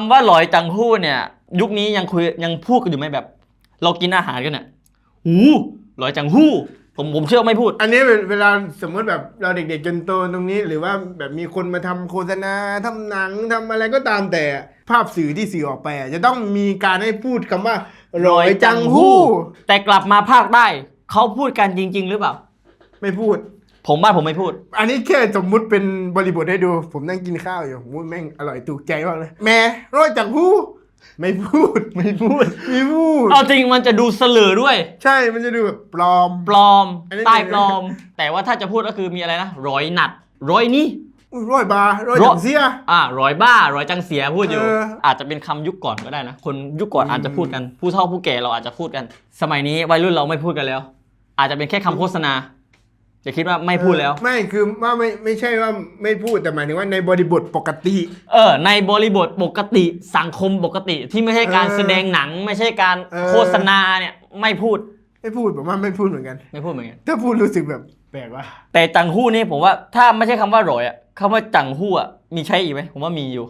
ำว่าหลอยจังหู้เนี่ย ยุคนี้ยังคุยยังพูดกันอยู่ไหมแบบ เรากินอาหารกันเนี่ยหูหลอยจังหู้ ผมผมเชื่อว่าไม่พูด อันนี้เวลาสมมติแบบเราเด็กๆจนโตตรงนี้ หรือว่าแบบมีคนมาทำโฆษณาทำหนังทำอะไรก็ตามแต่ภาพสื่อที่สื่อออกไปอะจะต้องมีการให้พูดคำว่าร้อยจังหู้ แต่กลับมาภาคใต้เขาพูดกันจริง ๆ หรือเปล่า ไม่พูด ผมว่าผมไม่พูด อันนี้แค่สมมุติเป็นบริบทให้ดู ผมนั่งกินข้าวอยู่โอ้ยแม่งอร่อยถูกใจมากเลยแหม่ร้อยจังหู้ ไม่พูด ไม่พูด ไม่พูด เอาจริงมันจะดูเสลอด้วย ใช่มันจะดูแบบปลอม ปลอมอันนี้ ใต้ปลอม แต่ว่าถ้าจะพูดก็คือมีอะไรนะ ร้อยหนัด ร้อยนี้อุ๊ยร้อยบาร์ร้อยร้อยจังเสีย อ่าร้อยบ้าร้อยจังเสียพูดอยู่เออ อาจจะเป็นคำยุคก่อนก็ได้นะ คนยุคก่อนอาจจะพูดกัน ผู้เฒ่าผู้แก่เราอาจจะพูดกัน สมัยนี้วัยรุ่นเราไม่พูดกันแล้ว อาจจะเป็นแค่คำโฆษณา จะคิดว่าไม่พูดแล้ว ไม่คือว่าไม่ไม่ใช่ว่าไม่พูดแต่หมายถึงว่าในบริบทปกติ เออ ในบริบทปกติสังคมปกติที่ไม่ใช่การเออแสดงหนัง ไม่ใช่การเออโฆษณาเนี่ยไม่พูด ไม่พูดผมว่าไม่พูดเหมือนกัน ไม่พูดเหมือนกัน ถ้าพูดรู้สึกแบบแปลกว่ะแต่จังหู้นี่ผมว่าถ้าไม่ใช่คำว่าร้อยอะคำว่าจังหู้อะมีใช้อีกไหมผมว่ามีอยู่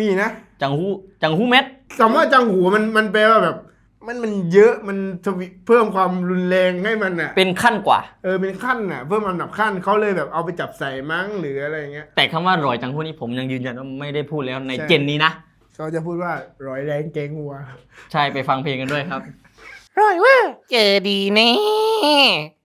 มีนะ จังหู้จังหู้เม็ดคำว่าจังหูมันมันแปลว่าแบบ มันมันเยอะมันทวีเพิ่มความรุนแรงให้มันอะเป็นขั้นกว่า เออเป็นขั้นอะ เพิ่มลำดับขั้นเขาเลยแบบเอาไปจับใส่มั้งหรืออะไรอย่างเงี้ย แต่คำว่าร้อยจังหู้นี่ผมยังยืนยันว่าไม่ได้พูดแล้วในใช่ เจนนี้นะเขาจะพูดว่าร้อยแรงเกงวัว ใช่ไปฟังเพลงกันด้วยครับร้อยว่าเจอดีแน่